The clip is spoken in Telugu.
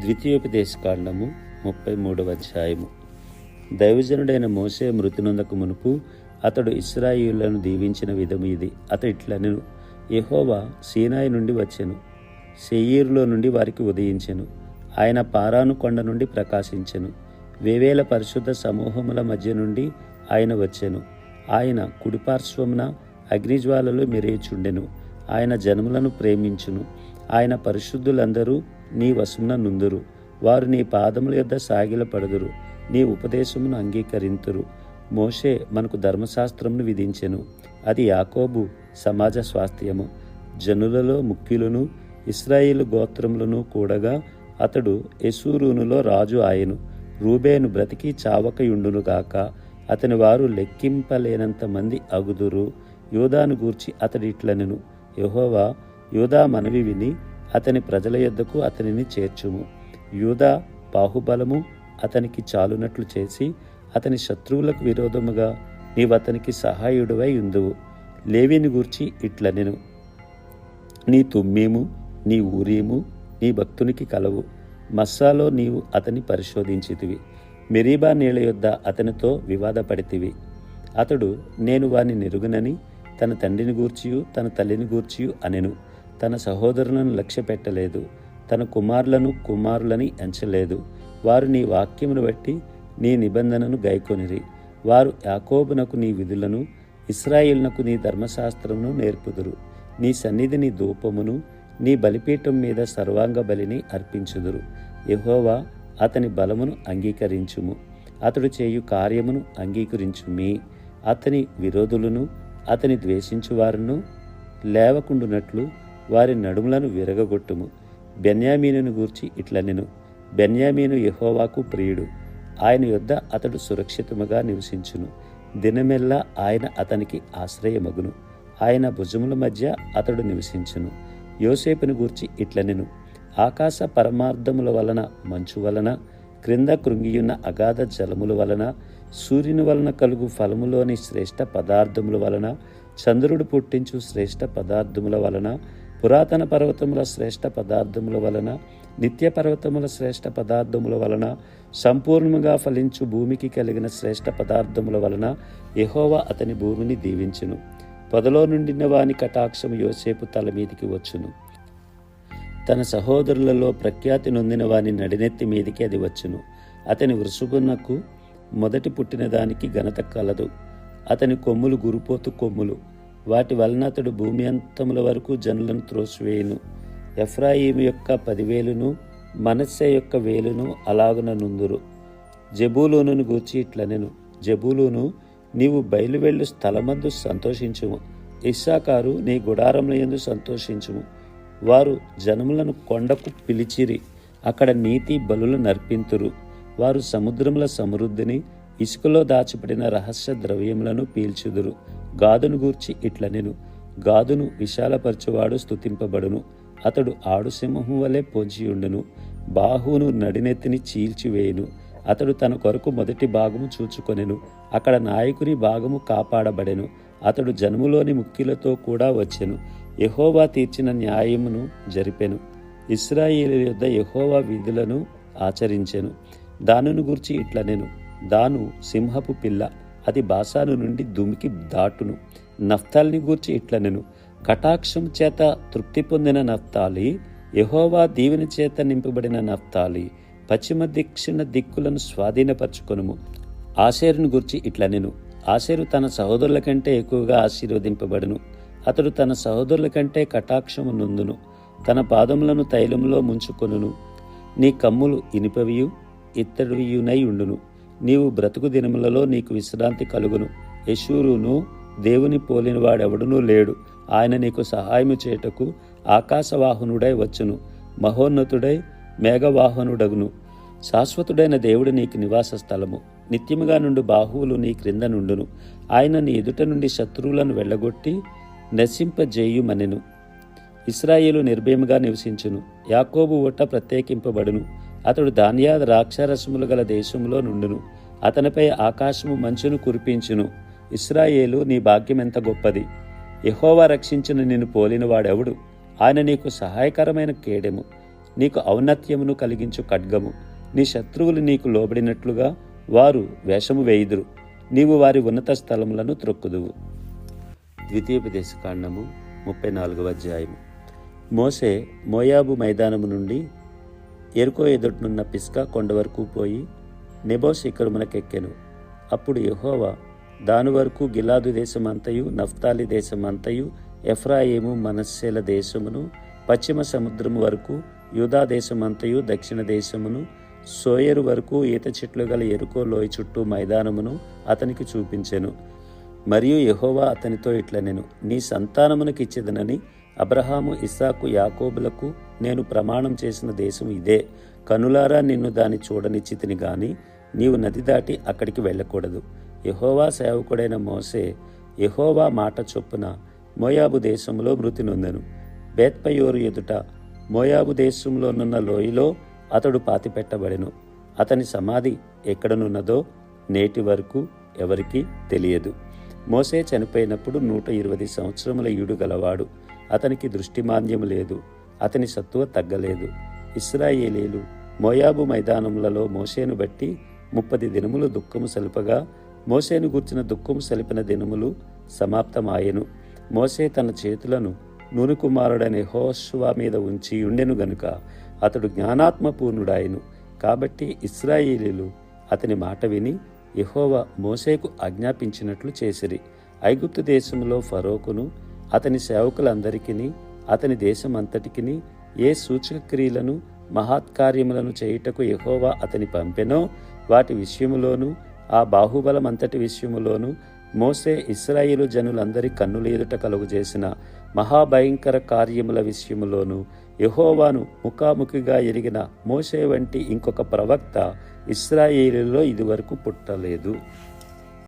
ద్వితీయోపదేశకాండము ముప్పై మూడవ అధ్యాయము. దైవజనుడైన మోసే మృతినందకు మునుపు అతడు ఇస్రాయిలను దీవించిన విధము ఇది. అతడు ఇట్లనెను యెహోవా సీనాయి నుండి వచ్చెను సెయ్యీరులో నుండి వారికి ఉదయించెను ఆయన పారాను కొండ నుండి ప్రకాశించెను వేవేల పరిశుద్ధ సమూహముల మధ్య నుండి ఆయన వచ్చెను ఆయన కుడిపార్శ్వమున అగ్నిజ్వాలలు మెరేచుండెను ఆయన జనములను ప్రేమించును ఆయన పరిశుద్ధులందరూ నీ వశమున నుందురు. వారు నీ పాదముల యొద్ద సాగిలపడుదురు నీ ఉపదేశమును అంగీకరింతురు. మోషే మనకు ధర్మశాస్త్రమును విధించెను. అది యాకోబు సమాజ స్వాస్థ్యము. జనులలో ముఖ్యులను ఇస్రాయేలు గోత్రములను కూడగా అతడు ఎసూరునులో రాజు ఆయను. రూబేను బ్రతికి చావకయుండునుగాక అతని వారు లెక్కింపలేనంత మంది అగుదురు. యోధాను గూర్చి అతడిట్లనెను. యహోవా యూదా మనవి విని అతని ప్రజల యొద్దకు అతనిని చేర్చుము. యూదా బాహుబలము అతనికి చాలునట్లు చేసి అతని శత్రువులకు విరోధముగా నీవతనికి సహాయుడువై ఉందువు. లేవిని గూర్చి ఇట్లనెను. నీ తుమ్మీము నీ ఊరీము నీ భక్తునికి కలవు. మస్సాలో నీవు అతని పరిశోధించితివి. మెరీబా నీళ్ళ యొద్ద అతనితో వివాదపడితివి. అతడు నేను వాని నెరుగునని తన తండ్రిని గూర్చియు తన తల్లిని గూర్చియు అనెను. తన సహోదరులను లక్ష్య పెట్టలేదు తన కుమారులను కుమారులని ఎంచలేదు. వారు నీ వాక్యమును బట్టి నీ నిబంధనను గైకొనిరి. వారు యాకోబునకు నీ విధులను ఇస్రాయిల్నకు నీ ధర్మశాస్త్రమును నేర్పుదురు. నీ సన్నిధిని ధూపమును నీ బలిపీఠం మీద సర్వాంగ బలిని అర్పించుదురు. యహోవా అతని బలమును అంగీకరించుము. అతడు చేయు కార్యమును అంగీకరించుమి. అతని విరోధులను అతని ద్వేషించువారును లేవకుండునట్లు వారి నడుములను విరగగొట్టుము. బెన్యామీనును గూర్చి ఇట్లనెను బెన్యామీను యహోవాకు ప్రియుడు. ఆయన యొద్ద అతడు సురక్షితముగా నివసించును. దినమెల్లా ఆయన అతనికి ఆశ్రయమగును. ఆయన భుజముల మధ్య అతడు నివసించును. యోసేపును గూర్చి ఇట్లనెను ఆకాశ పరమార్థముల వలన మంచు వలన క్రింద కృంగియున్న అగాధ జలముల వలన సూర్యుని వలన కలుగు ఫలములోని శ్రేష్ఠ పదార్థముల వలన చంద్రుడు పుట్టించు శ్రేష్ఠ పదార్థముల వలన పురాతన పర్వతముల శ్రేష్ఠ పదార్థముల వలన నిత్య పర్వతముల శ్రేష్ఠ పదార్థముల వలన సంపూర్ణముగా ఫలించు భూమికి కలిగిన శ్రేష్ఠ పదార్థముల వలన యెహోవా అతని భూమిని దీవించును. పొదలో నుండిన వాని కటాక్షము యోసేపు తల మీదికి వచ్చును. తన సహోదరులలో ప్రఖ్యాతి నొందిన వాని నడినెత్తి మీదికి అది వచ్చును. అతని వృషభునకు మొదటి పుట్టిన దానికి ఘనత కలదు. అతని కొమ్ములు గురుపోతు కొమ్ములు. వాటి వలన అతడు భూమి అంతముల వరకు జనులను త్రోసివేయును. ఎఫ్రాయిము యొక్క పదివేలును మనస్సే యొక్క వేలును అలాగున నుందురు జబూలూనును గూర్చి ఇట్లనెను. జబూలోను నీవు బయలువెళ్ళు స్థలమందు సంతోషించుము. ఇస్సాకారు నీ గుడారముల యందు సంతోషించుము. వారు జనములను కొండకు పిలిచిరి. అక్కడ నీతి బలులు నర్పింతురు. వారు సముద్రముల సమృద్ధిని ఇసుకలో దాచిపడిన రహస్య ద్రవ్యములను పీల్చుదురు. గాదును గూర్చి ఇట్లనెను గాదును విశాలపరచువాడు స్తుతింపబడును. అతడు ఆడుసింహం వలె పొంచియుండును. బాహువును నడినెత్తిని చీల్చివేయును. అతడు తన కొరకు మొదటి భాగము చూచుకొనెను. అక్కడ నాయకుని భాగము కాపాడబడెను. అతడు జన్ములోని ముక్కిలతో కూడా వచ్చెను. యహోవా తీర్చిన న్యాయమును జరిపెను. ఇస్రాయేలు యొద్ద యహోవా విధులను ఆచరించెను. దానును గురించి ఇట్లనెను దాను సింహపు పిల్ల. అది బాసాను నుండి దుమికి దాటును. నఫ్తాల్ని గూర్చి ఇట్లనెను కటాక్షం చేత తృప్తి పొందిన నఫ్తాలి యహోవా దీవెన చేత నింపబడిన నఫ్తాలి పశ్చిమ దిక్షిణ దిక్కులను స్వాధీనపరచుకొనుము. ఆశేరుని గురించి ఇట్లనెను ఆశేరు తన సహోదరుల కంటే ఎక్కువగా ఆశీర్వదింపబడును. అతడు తన సహోదరుల కంటే కటాక్షము నుందును. తన పాదములను తైలంలో ముంచుకొనును. నీ కమ్ములు ఇనిపవియు ఇత్తడియునై ఉండును. నీవు బ్రతుకు దినములలో నీకు విశ్రాంతి కలుగును. యశూరును దేవుని పోలినవాడెవడనూ లేడు. ఆయన నీకు సహాయము చేయుటకు ఆకాశవాహనుడై వచ్చును. మహోన్నతుడై మేఘవాహనుడగును. శాశ్వతుడైన దేవుడు నీకు నివాస స్థలము. నిత్యముగా నుండి బాహువులు నీ క్రింద నుండును. ఆయన నీ ఎదుట నుండి శత్రువులను వెళ్ళగొట్టి నశింపజేయుమనెను. ఇస్రాయేలు నిర్భయముగా నివసించును. యాకోబు ఓట ప్రత్యేకింపబడును. అతడు ధాన్యా ద్రాక్షారసములు గల దేశంలో నుండును. అతనిపై ఆకాశము మంచును కురిపించును. ఇస్రాయేలు నీ భాగ్యం ఎంత గొప్పది. ఎహోవా రక్షించిన నిన్ను పోలినవాడెవడు ఆయన నీకు సహాయకరమైన కేడెము. నీకు ఔన్నత్యమును కలిగించు ఖడ్గము. నీ శత్రువులు నీకు లోబడినట్లుగా వారు వేషము వేయుదురు. నీవు వారి ఉన్నత స్థలములను త్రొక్కుదువు. ద్వితీయోపదేశకాండము ముప్పై నాలుగవ అధ్యాయము. మోసే మోయాబు మైదానము నుండి ఎరుకో ఎదుటనున్న పిస్కా కొండ వరకు పోయి నెబో శిఖరమునకెక్కెను అప్పుడు యహోవా దాని వరకు గిలాదు దేశమంతయు నఫ్తాలి దేశమంతయు ఎఫ్రాయిము మనస్సేల దేశమును పశ్చిమ సముద్రము వరకు యూదా దేశమంతయు దక్షిణ దేశమును సోయరు వరకు ఈత చెట్లు గల ఎరుకో లోయ చుట్టూ మైదానమును అతనికి చూపించెను. మరియు యహోవా అతనితో ఇట్లనెను నీ సంతానమునకిచ్చేదనని అబ్రహాము ఇస్సాకు యాకోబులకు నేను ప్రమాణం చేసిన దేశం ఇదే. కనులారా నిన్ను దాన్ని చూడనిచ్చితిని గాని నీవు నది దాటి అక్కడికి వెళ్ళకూడదు. యహోవా సేవకుడైన మోసే యహోవా మాట చొప్పున మోయాబు దేశంలో మృతి నొందెను. బేత్పయోరు ఎదుట మోయాబు దేశంలోనున్న లోయలో అతడు పాతిపెట్టబడెను. అతని సమాధి ఎక్కడనున్నదో నేటి వరకు ఎవరికీ తెలియదు. మోసే చనిపోయినప్పుడు నూట ఇరవై సంవత్సరముల ఈడు గలవాడు. అతనికి దృష్టిమాంద్యం లేదు. అతని సత్తువ తగ్గలేదు. ఇస్రాయేలీలు మోయాబు మైదానములలో మోసేను బట్టి ముప్పది దినములు దుఃఖము సలుపగా మోసేను గూర్చిన దుఃఖము సలిపిన దినములు సమాప్తమాయెను. మోసే తన చేతులను నూనె కుమారుడనే హోషువా మీద ఉంచి ఉండెను గనుక అతడు జ్ఞానాత్మపూర్ణుడాయను. కాబట్టి ఇస్రాయేలీలు అతని మాట విని యహోవ మోసేకు ఆజ్ఞాపించినట్లు చేసిరి. ఐగుప్తు దేశంలో ఫరోకును అతని సేవకులందరికీ అతని దేశమంతటికిని ఏ సూచక క్రియలను మహాత్కార్యములను చేయుటకు యహోవా అతని పంపెనో వాటి విషయములోను ఆ బాహుబలమంతటి విషయములోను మోసే ఇస్రాయిలు జనులందరి కన్నుల ఎదుట కలుగు చేసిన మహాభయంకర కార్యముల విషయములోను యహోవాను ముఖాముఖిగా ఎరిగిన మోసే వంటి ఇంకొక ప్రవక్త ఇస్రాయేలులో ఇదివరకు పుట్టలేదు.